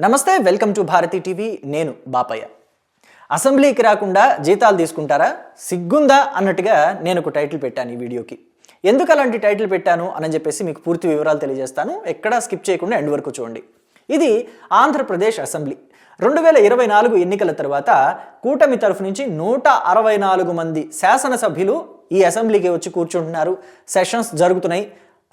నమస్తే welcome to Bharati TV. నేను బాపయ్య. అసెంబ్లీకి రాకుండా జీతాలు తీసుకుంటారా? సిగ్గుందా అన్నట్టుగా నేను ఒక టైటిల్ పెట్టాను ఈ వీడియోకి. ఎందుకు అలాంటి టైటిల్ పెట్టాను అని చెప్పేసి మీకు పూర్తి వివరాలు తెలియజేస్తాను. ఎక్కడా స్కిప్ చేయకుండా ఎండ్ వరకు చూడండి. ఇది ఆంధ్రప్రదేశ్ అసెంబ్లీ. రెండు వేల ఇరవై నాలుగు ఎన్నికల తర్వాత కూటమి తరఫు నుంచి నూట అరవై నాలుగు మంది శాసనసభ్యులు ఈ అసెంబ్లీకి వచ్చి కూర్చుంటున్నారు. సెషన్స్ జరుగుతున్నాయి.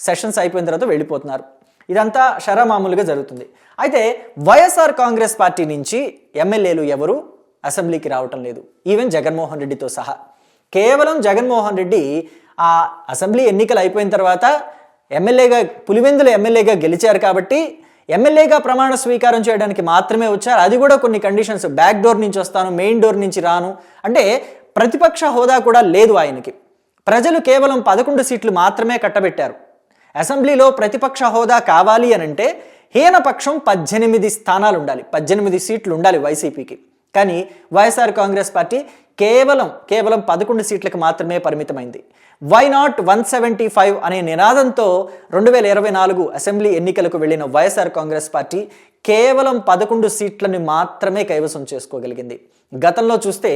సెషన్స్ అయిపోయిన తర్వాత వెళ్ళిపోతున్నారు. ఇదంతా షరామామూలుగా జరుగుతుంది. అయితే వైఎస్ఆర్ కాంగ్రెస్ పార్టీ నుంచి ఎమ్మెల్యేలు ఎవరు? అసెంబ్లీకి రావటం లేదు. ఈవెన్ జగన్మోహన్ రెడ్డితో సహా. కేవలం జగన్మోహన్ రెడ్డి ఆ అసెంబ్లీ ఎన్నికలు అయిపోయిన తర్వాత ఎమ్మెల్యేగా పులివెందుల ఎమ్మెల్యేగా గెలిచారు కాబట్టి ఎమ్మెల్యేగా ప్రమాణ స్వీకారం చేయడానికి మాత్రమే వచ్చారు. అది కూడా కొన్ని కండిషన్స్. బ్యాక్ డోర్ నుంచి వస్తాను మెయిన్ డోర్ నుంచి రాను. అంటే ప్రతిపక్ష హోదా కూడా లేదు ఆయనకి. ప్రజలు కేవలం పదకొండు సీట్లు మాత్రమే కట్టబెట్టారు. అసెంబ్లీలో ప్రతిపక్ష హోదా కావాలి అని అంటే హీనపక్షం పద్దెనిమిది స్థానాలు ఉండాలి పద్దెనిమిది సీట్లు ఉండాలి వైసీపీకి. కానీ వైఎస్ఆర్ కాంగ్రెస్ పార్టీ కేవలం కేవలం పదకొండు సీట్లకు మాత్రమే పరిమితమైంది. Why not one seventy five అనే నినాదంతో రెండు వేల ఇరవై నాలుగు అసెంబ్లీ ఎన్నికలకు వెళ్ళిన వైఎస్ఆర్ కాంగ్రెస్ పార్టీ కేవలం పదకొండు సీట్లను మాత్రమే కైవసం చేసుకోగలిగింది. గతంలో చూస్తే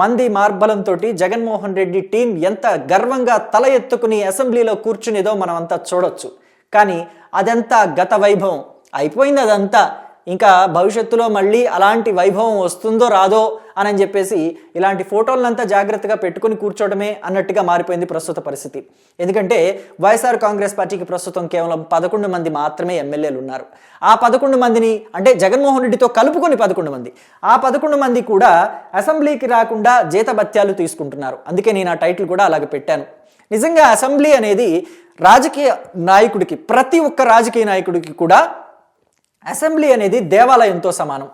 మంది మార్బలంతో జగన్మోహన్ రెడ్డి టీం ఎంత గర్వంగా తల ఎత్తుకుని అసెంబ్లీలో కూర్చునేదో మనం అంతా చూడొచ్చు. కానీ అదంతా గత వైభవం. అయిపోయింది అదంతా. ఇంకా భవిష్యత్తులో మళ్ళీ అలాంటి వైభవం వస్తుందో రాదో అని చెప్పేసి ఇలాంటి ఫోటోలంతా జాగ్రత్తగా పెట్టుకుని కూర్చోవడమే అన్నట్టుగా మారిపోయింది ప్రస్తుత పరిస్థితి. ఎందుకంటే వైఎస్ఆర్ కాంగ్రెస్ పార్టీకి ప్రస్తుతం కేవలం పదకొండు మంది మాత్రమే ఎమ్మెల్యేలు ఉన్నారు. ఆ పదకొండు మందిని అంటే జగన్మోహన్ రెడ్డితో కలుపుకొని పదకొండు మంది. ఆ పదకొండు మంది కూడా అసెంబ్లీకి రాకుండా జీతభత్యాలు తీసుకుంటున్నారు. అందుకే నేను ఆ టైటిల్ కూడా అలాగే పెట్టాను. నిజంగా అసెంబ్లీ అనేది రాజకీయ నాయకుడికి ప్రతి ఒక్క రాజకీయ నాయకుడికి కూడా అసెంబ్లీ అనేది దేవాలయంతో సమానం.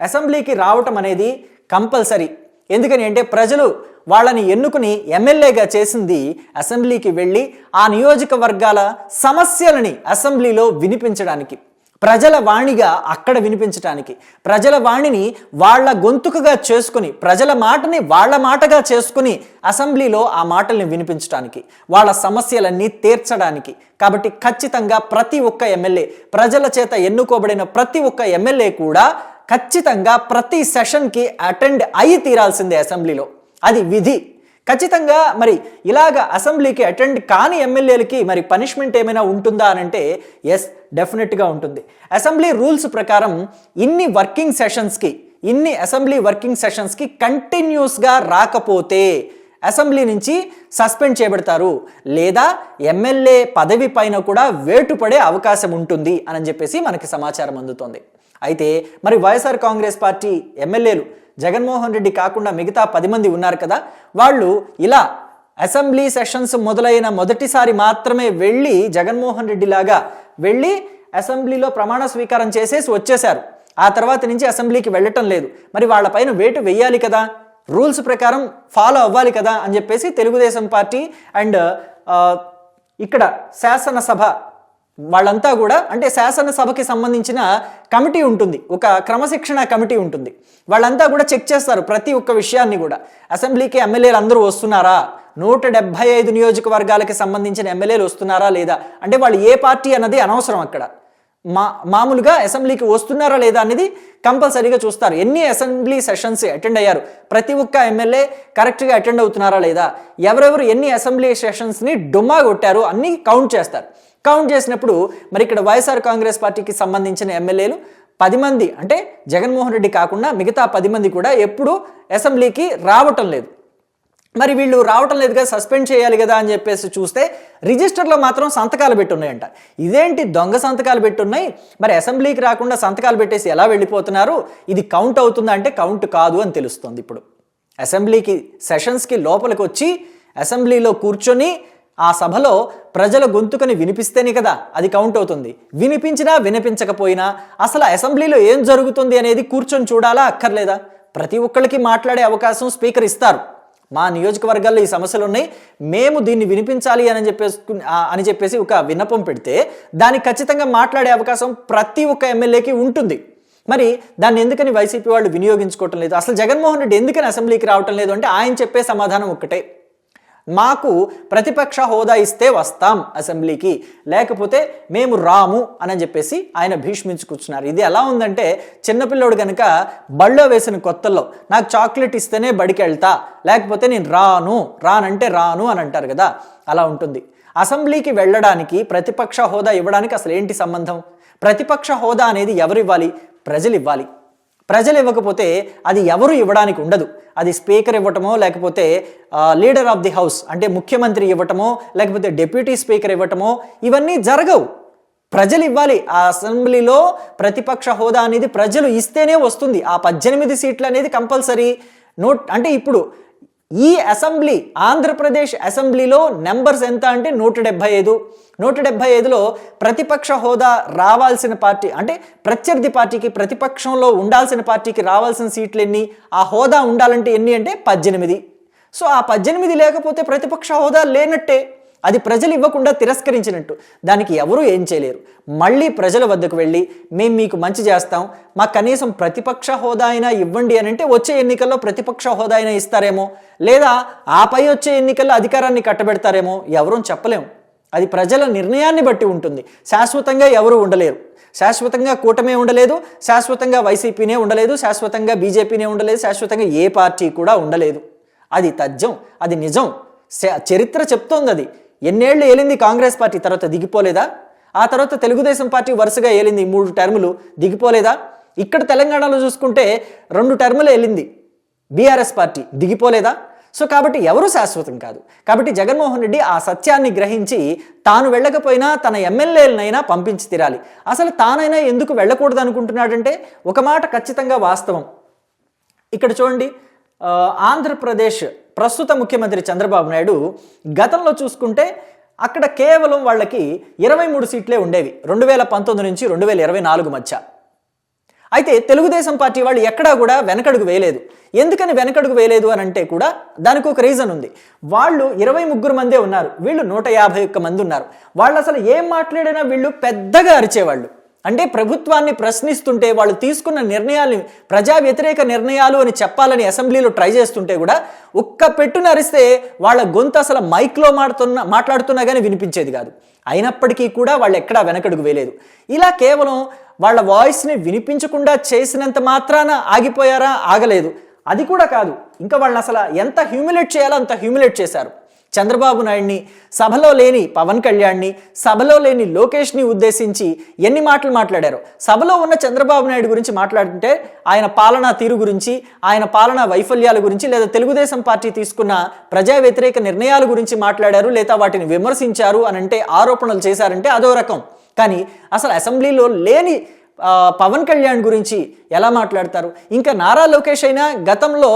అసెంబ్లీకి రావటం అనేది కంపల్సరీ. ఎందుకని అంటే ప్రజలు వాళ్ళని ఎన్నుకుని ఎమ్మెల్యేగా చేసింది అసెంబ్లీకి వెళ్ళి ఆ నియోజకవర్గాల సమస్యలని అసెంబ్లీలో వినిపించడానికి. ప్రజల వాణిగా అక్కడ వినిపించటానికి ప్రజల వాణిని వాళ్ళ గొంతుకుగా చేసుకుని ప్రజల మాటని వాళ్ళ మాటగా చేసుకుని అసెంబ్లీలో ఆ మాటల్ని వినిపించడానికి వాళ్ళ సమస్యలన్నీ తీర్చడానికి. కాబట్టి ఖచ్చితంగా ప్రతి ఒక్క ఎమ్మెల్యే ప్రజల చేత ఎన్నుకోబడిన ప్రతి ఒక్క ఎమ్మెల్యే కూడా ఖచ్చితంగా ప్రతి సెషన్కి అటెండ్ అయి తీరాల్సిందే అసెంబ్లీలో. అది విధి. ఖచ్చితంగా మరి ఇలాగ అసెంబ్లీకి అటెండ్ కాని ఎమ్మెల్యేలకి మరి పనిష్మెంట్ ఏమైనా ఉంటుందా అని అంటే ఎస్ డెఫినెట్గా ఉంటుంది. అసెంబ్లీ రూల్స్ ప్రకారం ఇన్ని వర్కింగ్ సెషన్స్కి ఇన్ని అసెంబ్లీ వర్కింగ్ సెషన్స్కి కంటిన్యూస్గా రాకపోతే అసెంబ్లీ నుంచి సస్పెండ్ చేయబడతారు. లేదా ఎమ్మెల్యే పదవి పైన కూడా వేటుపడే అవకాశం ఉంటుంది అని చెప్పేసి మనకి సమాచారం అందుతోంది. అయితే మరి వైఎస్ఆర్ కాంగ్రెస్ పార్టీ ఎమ్మెల్యేలు జగన్మోహన్ రెడ్డి కాకుండా మిగతా పది మంది ఉన్నారు కదా వాళ్ళు ఇలా అసెంబ్లీ సెషన్స్ మొదలైన మొదటిసారి మాత్రమే వెళ్ళి జగన్మోహన్ రెడ్డి లాగా వెళ్ళి అసెంబ్లీలో ప్రమాణ స్వీకారం చేసేసి వచ్చేశారు. ఆ తర్వాత నుంచి అసెంబ్లీకి వెళ్ళటం లేదు. మరి వాళ్ళపైన వేటు వెయ్యాలి కదా? రూల్స్ ప్రకారం ఫాలో అవ్వాలి కదా? అని చెప్పేసి తెలుగుదేశం పార్టీ అండ్ ఇక్కడ శాసనసభ వాళ్ళంతా కూడా అంటే శాసనసభకి సంబంధించిన కమిటీ ఉంటుంది. ఒక క్రమశిక్షణ కమిటీ ఉంటుంది. వాళ్ళంతా కూడా చెక్ చేస్తారు ప్రతి ఒక్క విషయాన్ని కూడా. అసెంబ్లీకి ఎమ్మెల్యేలు అందరూ వస్తున్నారా? నూట డెబ్బై ఐదు నియోజకవర్గాలకి సంబంధించిన ఎమ్మెల్యేలు వస్తున్నారా లేదా? అంటే వాళ్ళు ఏ పార్టీ అన్నది అనవసరం అక్కడ. మా మామూలుగా అసెంబ్లీకి వస్తున్నారా లేదా అనేది కంపల్సరీగా చూస్తారు. ఎన్ని అసెంబ్లీ సెషన్స్ అటెండ్ అయ్యారు? ప్రతి ఒక్క ఎమ్మెల్యే కరెక్ట్గా అటెండ్ అవుతున్నారా లేదా? ఎవరెవరు ఎన్ని అసెంబ్లీ సెషన్స్ని డొమ్మా కొట్టారు అన్ని కౌంట్ చేస్తారు. కౌంట్ చేసినప్పుడు మరి ఇక్కడ వైఎస్ఆర్ కాంగ్రెస్ పార్టీకి సంబంధించిన ఎమ్మెల్యేలు పది మంది అంటే జగన్మోహన్ రెడ్డి కాకుండా మిగతా పది మంది కూడా ఎప్పుడూ అసెంబ్లీకి రావటం లేదు. మరి వీళ్ళు రావటం లేదుగా సస్పెండ్ చేయాలి కదా అని చెప్పేసి చూస్తే రిజిస్టర్లో మాత్రం సంతకాలు పెట్టున్నాయంట. ఇదేంటి దొంగ సంతకాలు పెట్టున్నాయి? మరి అసెంబ్లీకి రాకుండా సంతకాలు పెట్టేసి ఎలా వెళ్ళిపోతున్నారు? ఇది కౌంట్ అవుతుందా అంటే కౌంట్ కాదు అని తెలుస్తుంది ఇప్పుడు. అసెంబ్లీకి సెషన్స్కి లోపలికి వచ్చి అసెంబ్లీలో కూర్చొని ఆ సభలో ప్రజల గొంతుకని వినిపిస్తేనే కదా అది కౌంట్ అవుతుంది. వినిపించినా వినిపించకపోయినా అసలు అసెంబ్లీలో ఏం జరుగుతుంది అనేది కూర్చొని చూడాలా అక్కర్లేదా? ప్రతి ఒక్కరికి మాట్లాడే అవకాశం స్పీకర్ ఇస్తారు. మా నియోజకవర్గాల్లో ఈ సమస్యలు ఉన్నాయి. మేము దీన్ని వినిపించాలి అని చెప్పేసి అని చెప్పేసి ఒక విన్నపం పెడితే దానికి ఖచ్చితంగా మాట్లాడే అవకాశం ప్రతి ఒక్క ఎమ్మెల్యేకి ఉంటుంది. మరి దాన్ని ఎందుకని వైసీపీ వాళ్ళు వినియోగించుకోవటం లేదు? అసలు జగన్మోహన్ రెడ్డి ఎందుకని అసెంబ్లీకి రావటం లేదు అంటే ఆయన చెప్పే సమాధానం ఒక్కటే. మాకు ప్రతిపక్ష హోదా ఇస్తే వస్తాం అసెంబ్లీకి. లేకపోతే మేము రాము అని చెప్పేసి ఆయన భీష్మించుకూర్చున్నారు ఇది ఎలా ఉందంటే చిన్నపిల్లోడు కనుక బళ్ళో వేసిన కొత్తల్లో నాకు చాక్లెట్ ఇస్తేనే బడికి వెళ్తా లేకపోతే నేను రాను రానంటే రాను అని అంటారు కదా అలా ఉంటుంది. అసెంబ్లీకి వెళ్ళడానికి ప్రతిపక్ష హోదా ఇవ్వడానికి అసలు ఏంటి సంబంధం? ప్రతిపక్ష హోదా అనేది ఎవరు ఇవ్వాలి ప్రజలు ఇవ్వాలి ప్రజలు ఇవ్వకపోతే అది ఎవరు ఇవ్వడానికి ఉండదు. అది స్పీకర్ ఇవ్వటమో లేకపోతే లీడర్ ఆఫ్ ది హౌస్ అంటే ముఖ్యమంత్రి ఇవ్వటమో లేకపోతే డిప్యూటీ స్పీకర్ ఇవ్వటమో ఇవన్నీ జరగవు. ప్రజలు ఇవ్వాలి ఆ అసెంబ్లీలో ప్రతిపక్ష హోదా అనేది ప్రజలు ఇస్తేనే వస్తుంది. ఆ పద్దెనిమిది సీట్లు అనేది కంపల్సరీ. నోట్ అంటే ఇప్పుడు ఈ అసెంబ్లీ ఆంధ్రప్రదేశ్ అసెంబ్లీలో నెంబర్స్ ఎంత అంటే నూట డెబ్బై ఐదు. నూట డెబ్బై ఐదులో ప్రతిపక్ష హోదా రావాల్సిన పార్టీ అంటే ప్రత్యర్థి పార్టీకి ప్రతిపక్షంలో ఉండాల్సిన పార్టీకి రావాల్సిన సీట్లు ఎన్ని? ఆ హోదా ఉండాలంటే ఎన్ని అంటే పద్దెనిమిది. సో ఆ పద్దెనిమిది లేకపోతే ప్రతిపక్ష హోదా లేనట్టే. అది ప్రజలు ఇవ్వకుండా తిరస్కరించినట్టు. దానికి ఎవరూ ఏం చేయలేరు. మళ్ళీ ప్రజల వద్దకు వెళ్ళి మేము మీకు మంచి చేస్తాం. మాకు కనీసం ప్రతిపక్ష హోదా అయినా ఇవ్వండి అని అంటే వచ్చే ఎన్నికల్లో ప్రతిపక్ష హోదా అయినా ఇస్తారేమో. లేదా ఆపై వచ్చే ఎన్నికల్లో అధికారాన్ని కట్టబెడతారేమో. ఎవరూ చెప్పలేము. అది ప్రజల నిర్ణయాన్ని బట్టి ఉంటుంది. శాశ్వతంగా ఎవరు ఉండలేరు. శాశ్వతంగా కూటమే ఉండలేదు. శాశ్వతంగా వైసీపీనే ఉండలేదు. శాశ్వతంగా బీజేపీనే ఉండలేదు. శాశ్వతంగా ఏ పార్టీ కూడా ఉండలేదు. అది తథ్యం. అది నిజం. చరిత్ర చెప్తోంది అది. ఎన్నేళ్ళు ఏలింది కాంగ్రెస్ పార్టీ? తర్వాత దిగిపోలేదా? ఆ తర్వాత తెలుగుదేశం పార్టీ వరుసగా ఏలింది. మూడు టర్ములు. దిగిపోలేదా? ఇక్కడ తెలంగాణలో చూసుకుంటే రెండు టర్ములు వెళ్ళింది బీఆర్ఎస్ పార్టీ దిగిపోలేదా? సో కాబట్టి ఎవరు శాశ్వతం కాదు. కాబట్టి జగన్మోహన్ రెడ్డి ఆ సత్యాన్ని గ్రహించి తాను వెళ్ళకపోయినా తన ఎమ్మెల్యేలనైనా పంపించి తీరాలి. అసలు తానైనా ఎందుకు వెళ్ళకూడదు అనుకుంటున్నాడంటే ఒక మాట ఖచ్చితంగా వాస్తవం. ఇక్కడ చూడండి. ఆంధ్రప్రదేశ్ ప్రస్తుత ముఖ్యమంత్రి చంద్రబాబు నాయుడు గతంలో చూసుకుంటే అక్కడ కేవలం వాళ్ళకి ఇరవై మూడు సీట్లే ఉండేవి. రెండు వేల పంతొమ్మిది నుంచి రెండు వేల ఇరవై నాలుగు మధ్య. అయితే తెలుగుదేశం పార్టీ వాళ్ళు ఎక్కడా కూడా వెనకడుగు వేయలేదు. ఎందుకని వెనకడుగు వేయలేదు అని అంటే కూడా దానికి ఒక రీజన్ ఉంది. వాళ్ళు ఇరవై ముగ్గురు మందే ఉన్నారు. వీళ్ళు నూట యాభై ఒక్క మంది ఉన్నారు. వాళ్ళు అసలు ఏం మాట్లాడినా వీళ్ళు పెద్దగా అరిచేవాళ్ళు. అంటే ప్రభుత్వాన్ని ప్రశ్నిస్తుంటే వాళ్ళు తీసుకున్న నిర్ణయాల్ని ప్రజా వ్యతిరేక నిర్ణయాలు అని చెప్పాలని అసెంబ్లీలో ట్రై చేస్తుంటే కూడా ఒక్క పెట్టున అరిస్తే వాళ్ళ గొంతు అసలు మైక్లో మాడుతున్న మాట్లాడుతున్నా కానీ వినిపించేది కాదు. అయినప్పటికీ కూడా వాళ్ళు ఎక్కడా వెనకడుగు వేయలేదు. ఇలా కేవలం వాళ్ళ వాయిస్ని వినిపించకుండా చేసినంత మాత్రాన ఆగిపోయారా? ఆగలేదు. అది కూడా కాదు. ఇంకా వాళ్ళని అసలు ఎంత హ్యూమిలేట్ చేయాలో అంత హ్యూమిలేట్ చేశారు. చంద్రబాబు నాయుడిని సభలో లేని పవన్ కళ్యాణ్ని సభలో లేని లోకేష్ని ఉద్దేశించి ఎన్ని మాటలు మాట్లాడారు? సభలో ఉన్న చంద్రబాబు నాయుడు గురించి మాట్లాడుతుంటే ఆయన పాలనా తీరు గురించి ఆయన పాలనా వైఫల్యాల గురించి లేదా తెలుగుదేశం పార్టీ తీసుకున్న ప్రజా వ్యతిరేక నిర్ణయాల గురించి మాట్లాడారు లేదా వాటిని విమర్శించారు అని అంటే ఆరోపణలు చేశారంటే అదో రకం. కానీ అసలు అసెంబ్లీలో లేని పవన్ కళ్యాణ్ గురించి ఎలా మాట్లాడతారు? ఇంకా నారా లోకేష్ అయినా గతంలో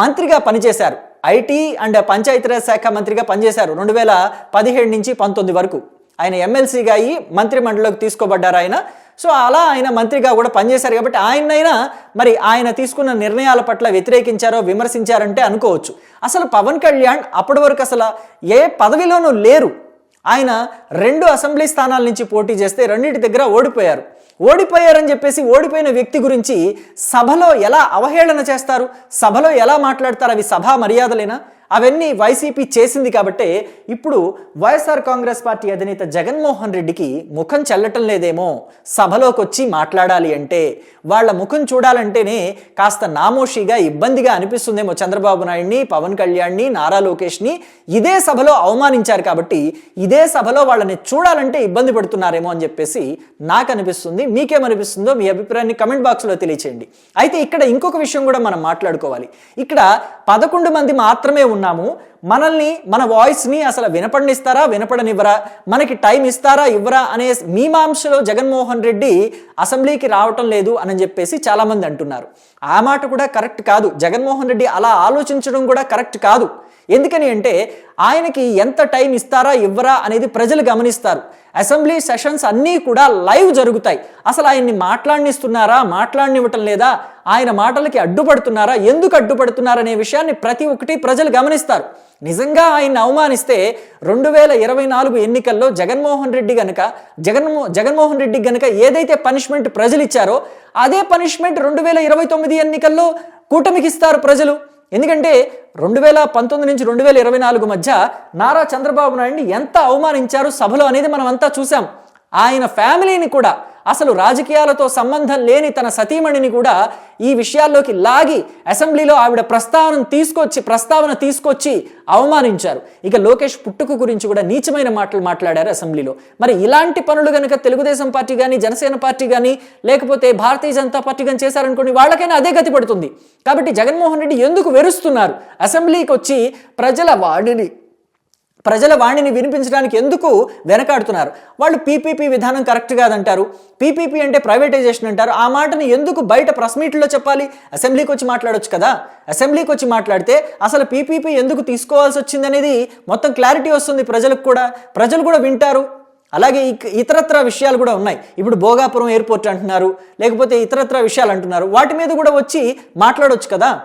మంత్రిగా పనిచేశారు. ఐటీ అండ్ పంచాయతీరాజ్ శాఖ మంత్రిగా పనిచేశారు. రెండు వేల పదిహేడు నుంచి పంతొమ్మిది వరకు. ఆయన ఎమ్మెల్సీగా అయ్యి మంత్రి మండలిలోకి తీసుకోబడ్డారు ఆయన. సో అలా ఆయన మంత్రిగా కూడా పనిచేశారు కాబట్టి ఆయనైనా మరి ఆయన తీసుకున్న నిర్ణయాల పట్ల వ్యతిరేకించారో విమర్శించారంటే అనుకోవచ్చు. అసలు పవన్ కళ్యాణ్ అప్పటి వరకు అసలు ఏ పదవిలోనూ లేరు. ఆయన రెండు అసెంబ్లీ స్థానాల నుంచి పోటీ చేస్తే రెండింటి దగ్గర ఓడిపోయారు. ఓడిపోయారని చెప్పేసి ఓడిపోయిన వ్యక్తి గురించి సభలో ఎలా అవహేళన చేస్తారు? సభలో ఎలా మాట్లాడతారు? అవి సభా మర్యాదలేనా? అవన్నీ వైసీపీ చేసింది కాబట్టే ఇప్పుడు వైఎస్ఆర్ కాంగ్రెస్ పార్టీ అధినేత జగన్మోహన్ రెడ్డికి ముఖం చెల్లటం లేదేమో. సభలోకి వచ్చి మాట్లాడాలి అంటే వాళ్ళ ముఖం చూడాలంటేనే కాస్త నామోషిగా ఇబ్బందిగా అనిపిస్తుందేమో చంద్రబాబు నాయుడిని పవన్ కళ్యాణ్ని నారా లోకేష్ని. ఇదే సభలో అవమానించారు కాబట్టి ఇదే సభలో వాళ్ళని చూడాలంటే ఇబ్బంది పడుతున్నారేమో అని చెప్పేసి నాకు అనిపిస్తుంది మీకేమనిపిస్తుందో మీ అభిప్రాయాన్ని కమెంట్ బాక్స్లో తెలియచేయండి. అయితే ఇక్కడ ఇంకొక విషయం కూడా మనం మాట్లాడుకోవాలి. ఇక్కడ పదకొండు మంది మాత్రమే ఉన్నాము మనల్ని మన వాయిస్ని అసలు వినపడనిస్తారా వినపడనివ్వరా? మనకి టైం ఇస్తారా ఇవ్వరా అనే మీమాంసలో జగన్మోహన్ రెడ్డి అసెంబ్లీకి రావటం లేదు అని చెప్పేసి చాలామంది అంటున్నారు. ఆ మాట కూడా కరెక్ట్ కాదు. జగన్మోహన్ రెడ్డి అలా ఆలోచించడం కూడా కరెక్ట్ కాదు. ఎందుకని అంటే ఆయనకి ఎంత టైం ఇస్తారా ఇవ్వరా అనేది ప్రజలు గమనిస్తారు. అసెంబ్లీ సెషన్స్ అన్నీ కూడా లైవ్ జరుగుతాయి. అసలు ఆయన్ని మాట్లాడినిస్తున్నారా మాట్లాడినివ్వటం లేదా ఆయన మాటలకి అడ్డుపడుతున్నారా ఎందుకు అడ్డుపడుతున్నారనే విషయాన్ని ప్రతి ఒక్కటి ప్రజలు గమనిస్తారు. నిజంగా ఆయన్ని అవమానిస్తే రెండు వేల ఇరవై నాలుగు ఎన్నికల్లో జగన్మోహన్ రెడ్డి గనుక జగన్మో జగన్మోహన్ రెడ్డి గనుక ఏదైతే పనిష్మెంట్ ప్రజలు ఇచ్చారో అదే పనిష్మెంట్ రెండు వేల ఇరవై తొమ్మిది ఎన్నికల్లో కూటమికి ఇస్తారు ప్రజలు. ఎందుకంటే రెండు వేల పంతొమ్మిది నుంచి రెండు వేల ఇరవై నాలుగు మధ్య నారా చంద్రబాబు నాయుడిని ఎంత అవమానించారు సభలో అనేది మనం అంతా చూసాం ఆయన ఫ్యామిలీని కూడా అసలు రాజకీయాలతో సంబంధం లేని తన సతీమణిని కూడా ఈ విషయాల్లోకి లాగి అసెంబ్లీలో ఆవిడ ప్రస్తావన తీసుకొచ్చి ప్రస్తావన తీసుకొచ్చి అవమానించారు. ఇక లోకేష్ పుట్టుకు గురించి కూడా నీచమైన మాటలు మాట్లాడారు అసెంబ్లీలో. మరి ఇలాంటి పనులు కనుక తెలుగుదేశం పార్టీ కానీ జనసేన పార్టీ కానీ లేకపోతే భారతీయ జనతా పార్టీ కానీ చేశారనుకోండి వాళ్ళకైనా అదే గతి పడుతుంది. కాబట్టి జగన్మోహన్ రెడ్డి ఎందుకు వెరుస్తున్నారు? అసెంబ్లీకి వచ్చి ప్రజల వాడిని ప్రజల వాణిని వినిపించడానికి ఎందుకు వెనకాడుతున్నారు? వాళ్ళు పీపీపీ విధానం కరెక్ట్ కాదంటారు. పీపీపీ అంటే ప్రైవేటైజేషన్ అంటారు. ఆ మాటని ఎందుకు బయట ప్రెస్ మీట్లో చెప్పాలి? అసెంబ్లీకి వచ్చి మాట్లాడొచ్చు కదా? అసెంబ్లీకి వచ్చి మాట్లాడితే అసలు పీపీపీ ఎందుకు తీసుకోవాల్సి వచ్చిందనేది మొత్తం క్లారిటీ వస్తుంది ప్రజలకు కూడా. ప్రజలు కూడా వింటారు. అలాగే ఇతరత్ర విషయాలు కూడా ఉన్నాయి. ఇప్పుడు భోగాపురం ఎయిర్పోర్ట్ అంటున్నారు. లేకపోతే ఇతరత్ర విషయాలు అంటున్నారు. వాటి మీద కూడా వచ్చి మాట్లాడొచ్చు కదా?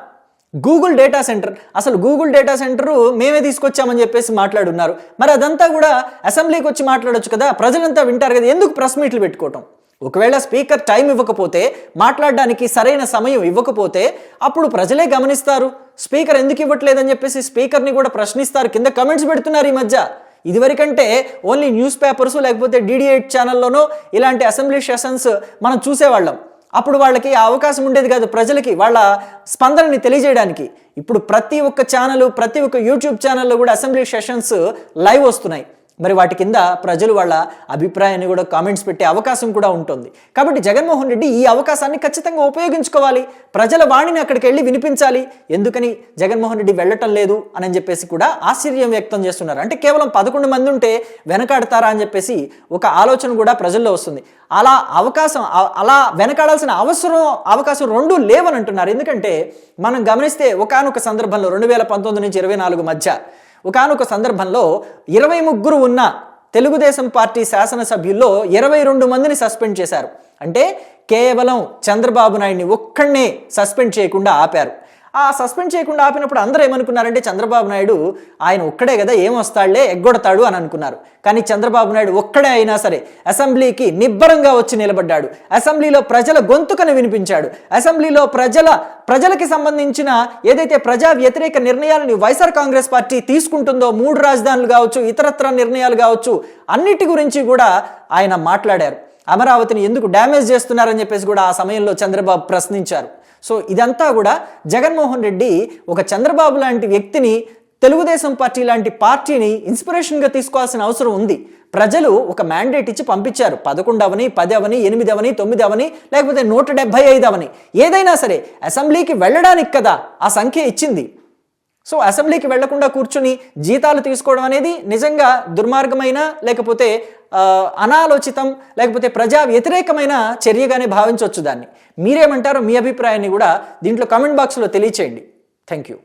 గూగుల్ డేటా సెంటర్ అసలు గూగుల్ డేటా సెంటర్ మేమే తీసుకొచ్చామని చెప్పేసి మాట్లాడున్నారు. మరి అదంతా కూడా అసెంబ్లీకి వచ్చి మాట్లాడొచ్చు కదా? ప్రజలంతా వింటారు కదా? ఎందుకు ప్రెస్ మీట్లు పెట్టుకోవటం? ఒకవేళ స్పీకర్ టైం ఇవ్వకపోతే మాట్లాడడానికి సరైన సమయం ఇవ్వకపోతే అప్పుడు ప్రజలే గమనిస్తారు. స్పీకర్ ఎందుకు ఇవ్వట్లేదని చెప్పేసి స్పీకర్ని కూడా ప్రశ్నిస్తారు. కింద కమెంట్స్ పెడుతున్నారు ఈ మధ్య. ఇదివరకంటే ఓన్లీ న్యూస్ పేపర్స్ లేకపోతే డీడీఎయిట్ ఎయిట్ ఛానల్లోనో ఇలాంటి అసెంబ్లీ సెషన్స్ మనం చూసేవాళ్ళం. అప్పుడు వాళ్ళకి ఆ అవకాశం ఉండేది కాదు ప్రజలకి వాళ్ళ స్పందనని తెలియజేయడానికి. ఇప్పుడు ప్రతి ఒక్క ఛానల్ ప్రతి ఒక్క యూట్యూబ్ ఛానల్లో కూడా అసెంబ్లీ సెషన్స్ లైవ్ వస్తున్నాయి. మరి వాటి కింద ప్రజలు వాళ్ళ అభిప్రాయాన్ని కూడా కామెంట్స్ పెట్టే అవకాశం కూడా ఉంటుంది. కాబట్టి జగన్మోహన్ రెడ్డి ఈ అవకాశాన్ని ఖచ్చితంగా ఉపయోగించుకోవాలి. ప్రజల వాణిని అక్కడికి వెళ్ళి వినిపించాలి. ఎందుకని? జగన్మోహన్ రెడ్డి వెళ్ళటం లేదు అని చెప్పేసి కూడా ఆశ్చర్యం వ్యక్తం చేస్తున్నారు. అంటే కేవలం పదకొండు మంది ఉంటే వెనకాడతారా అని చెప్పేసి ఒక ఆలోచన కూడా ప్రజల్లో వస్తుంది. అలా అవకాశం అలా వెనకాడాల్సిన అవసరం అవకాశం రెండు లేవని అంటున్నారు. ఎందుకంటే మనం గమనిస్తే ఒకానొక సందర్భంలో రెండు వేల పంతొమ్మిది నుంచి ఇరవై నాలుగు మధ్య ఒకానొక సందర్భంలో ఇరవై ముగ్గురు ఉన్న తెలుగుదేశం పార్టీ శాసనసభ్యుల్లో ఇరవై రెండు మందిని సస్పెండ్ చేశారు. అంటే కేవలం చంద్రబాబు నాయుడిని ఒక్కడనే సస్పెండ్ చేయకుండా ఆపారు. ఆ సస్పెండ్ చేయకుండా ఆపినప్పుడు అందరూ ఏమనుకున్నారంటే చంద్రబాబు నాయుడు ఆయన ఒక్కడే కదా ఏమొస్తాడులే ఎగ్గొడతాడు అని అనుకున్నారు. కానీ చంద్రబాబు నాయుడు ఒక్కడే అయినా సరే అసెంబ్లీకి నిబ్బరంగా వచ్చి నిలబడ్డాడు. అసెంబ్లీలో ప్రజల గొంతుకను వినిపించాడు. అసెంబ్లీలో ప్రజల ప్రజలకి సంబంధించిన ఏదైతే ప్రజా వ్యతిరేక నిర్ణయాలను వైఎస్ఆర్ కాంగ్రెస్ పార్టీ తీసుకుంటుందో మూడు రాజధానులు కావచ్చు ఇతరత్ర నిర్ణయాలు కావచ్చు అన్నిటి గురించి కూడా ఆయన మాట్లాడారు. అమరావతిని ఎందుకు డ్యామేజ్ చేస్తున్నారని చెప్పేసి కూడా ఆ సమయంలో చంద్రబాబు ప్రశ్నించారు. సో ఇదంతా కూడా జగన్మోహన్ రెడ్డి ఒక చంద్రబాబు లాంటి వ్యక్తిని తెలుగుదేశం పార్టీ లాంటి పార్టీని ఇన్స్పిరేషన్గా తీసుకోవాల్సిన అవసరం ఉంది. ప్రజలు ఒక మ్యాండేట్ ఇచ్చి పంపించారు. పదకొండవని పదవని ఎనిమిదవని తొమ్మిదవని లేకపోతే నూట డెబ్బై ఐదవని ఏదైనా సరే అసెంబ్లీకి వెళ్ళడానికి కదా ఆ సంఖ్య ఇచ్చింది. సో అసెంబ్లీకి వెళ్ళకుండా కూర్చుని జీతాలు తీసుకోవడం అనేది నిజంగా దుర్మార్గమైన లేకపోతే అనాలోచితం లేకపోతే ప్రజా వ్యతిరేకమైన చర్యగానే భావించవచ్చు దాన్ని. మీరేమంటారో మీ అభిప్రాయాన్ని కూడా దీంట్లో కామెంట్ బాక్స్లో తెలియచేయండి. Thank you